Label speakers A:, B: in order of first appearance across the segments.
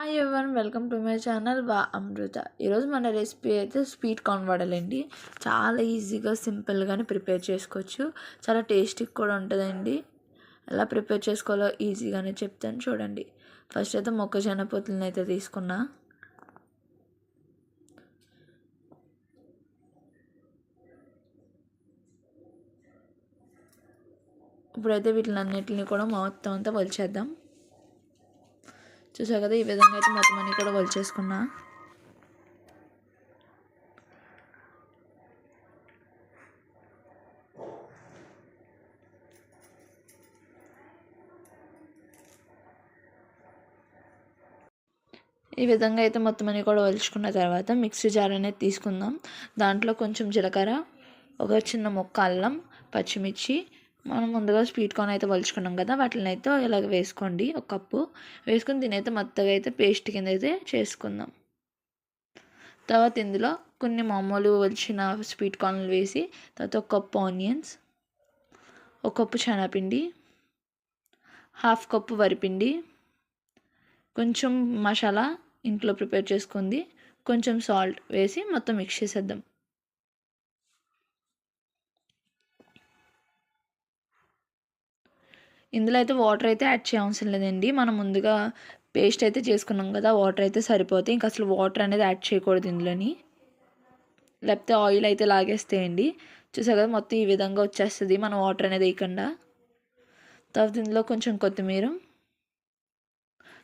A: Hi everyone welcome to my channel వా అమృత ఈరోజు మన రెసిపీ అయితే స్వీట్ కార్న్ వడలండి చాలా ఈజీగా సింపుల్గానే ప్రిపేర్ చేసుకోవచ్చు. చాలా టేస్టీగా కూడా ఉంటుందండి. ఎలా ప్రిపేర్ చేసుకోవాలో ఈజీగానే చెప్తాను చూడండి. ఫస్ట్ అయితే మొక్కజొన్న పొత్తులను అయితే తీసుకున్నా. ఇప్పుడైతే వీటిని వీటిలన్నిటిని కూడా మొత్తం అంతా వలిచేద్దాం. చూసా కదా ఈ విధంగా అయితే మొత్తం అన్నీ కూడా వలిచేసుకున్నా ఈ విధంగా అయితే మొత్తం అన్ని కూడా వలుచుకున్న తర్వాత మిక్సీ జార్ అనేది తీసుకుందాం. దాంట్లో కొంచెం జీలకర్ర ఒక చిన్న మొక్క అల్లం పచ్చిమిర్చి మనం ముందుగా స్వీట్ కార్న్ అయితే వలుచుకున్నాం కదా వాటిని అయితే ఇలాగ వేసుకోండి ఒక కప్పు. వేసుకుని దీని అయితే మొత్తగా అయితే పేస్ట్ కింద అయితే చేసుకుందాం. తర్వాత ఇందులో కొన్ని మామూలు వలిచిన స్వీట్ కార్న్లు వేసి తర్వాత ఒక కప్పు ఆనియన్స్ ఒక కప్పు శనగపిండి హాఫ్ కప్పు వరిపిండి కొంచెం మసాలా ఇంట్లో ప్రిపేర్ చేసుకుంది కొంచెం సాల్ట్ వేసి మొత్తం మిక్స్ చేసేద్దాం. ఇందులో అయితే వాటర్ అయితే యాడ్ చేయవసరం లేదండి. మనం ముందుగా పేస్ట్ అయితే చేసుకున్నాం కదా వాటర్ అయితే సరిపోతే ఇంకా అసలు వాటర్ అనేది యాడ్ చేయకూడదు ఇందులోని. లేకపోతే ఆయిల్ అయితే లాగేస్తాయండి. చూసా కదా మొత్తం ఈ విధంగా వచ్చేస్తుంది మనం వాటర్ అనేది వేయకుండా. తర్వాత ఇందులో కొంచెం కొత్తిమీర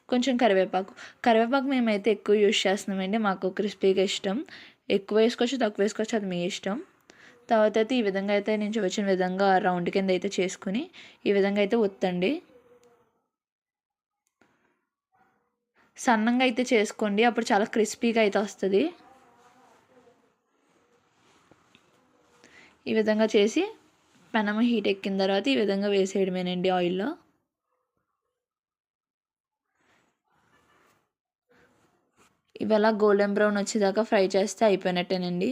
A: కొంచెం కరివేపాకు. కరివేపాకు మేమైతే ఎక్కువ యూజ్ చేస్తున్నామండి. మాకు క్రిస్పీగా ఇష్టం. ఎక్కువ వేసుకోవచ్చు తక్కువ వేసుకోవచ్చు అది మీ ఇష్టం. తర్వాత అయితే ఈ విధంగా అయితే నేను వచ్చిన విధంగా రౌండ్ కింద అయితే చేసుకుని ఈ విధంగా అయితే ఒత్తండి. సన్నంగా అయితే చేసుకోండి. అప్పుడు చాలా క్రిస్పీగా అయితే వస్తుంది. ఈ విధంగా చేసి పెనము హీట్ ఎక్కిన తర్వాత ఈ విధంగా వేసేయడమేనండి ఆయిల్లో. ఇవాళ గోల్డెన్ బ్రౌన్ వచ్చేదాకా ఫ్రై చేస్తే అయిపోయినట్టేనండి.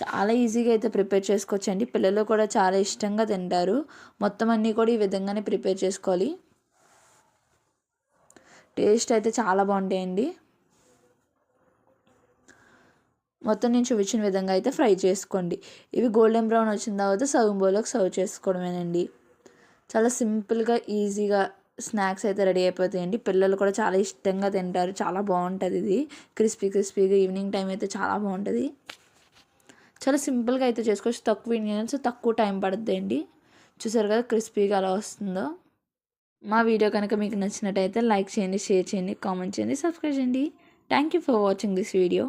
A: చాలా ఈజీగా అయితే ప్రిపేర్ చేసుకోవచ్చు అండి పిల్లలు కూడా చాలా ఇష్టంగా తింటారు. మొత్తం అన్నీ కూడా ఈ విధంగానే ప్రిపేర్ చేసుకోవాలి. టేస్ట్ అయితే చాలా బాగుంటాయండి. మొత్తం నేను చూపించిన విధంగా అయితే ఫ్రై చేసుకోండి. ఇవి గోల్డెన్ బ్రౌన్ వచ్చిన తర్వాత సర్వ్ బౌల్లోకి సర్వ్ చేసుకోవడమేనండి. చాలా సింపుల్గా ఈజీగా స్నాక్స్ అయితే రెడీ అయిపోతాయండి. పిల్లలు కూడా చాలా ఇష్టంగా తింటారు. చాలా బాగుంటుంది ఇది. క్రిస్పీ క్రిస్పీగా ఈవినింగ్ టైం అయితే చాలా బాగుంటుంది. చాలా సింపుల్గా అయితే చేసుకోవచ్చు. తక్కువ ఇంగ్రీడియంట్స్ తక్కువ టైం పడుతుందండి చూసారు కదా క్రిస్పీగా అలా వస్తుందో. మా వీడియో కనుక మీకు నచ్చినట్టయితే లైక్ చేయండి షేర్ చేయండి కామెంట్ చేయండి సబ్స్క్రైబ్ చేయండి. Thank you for watching this video.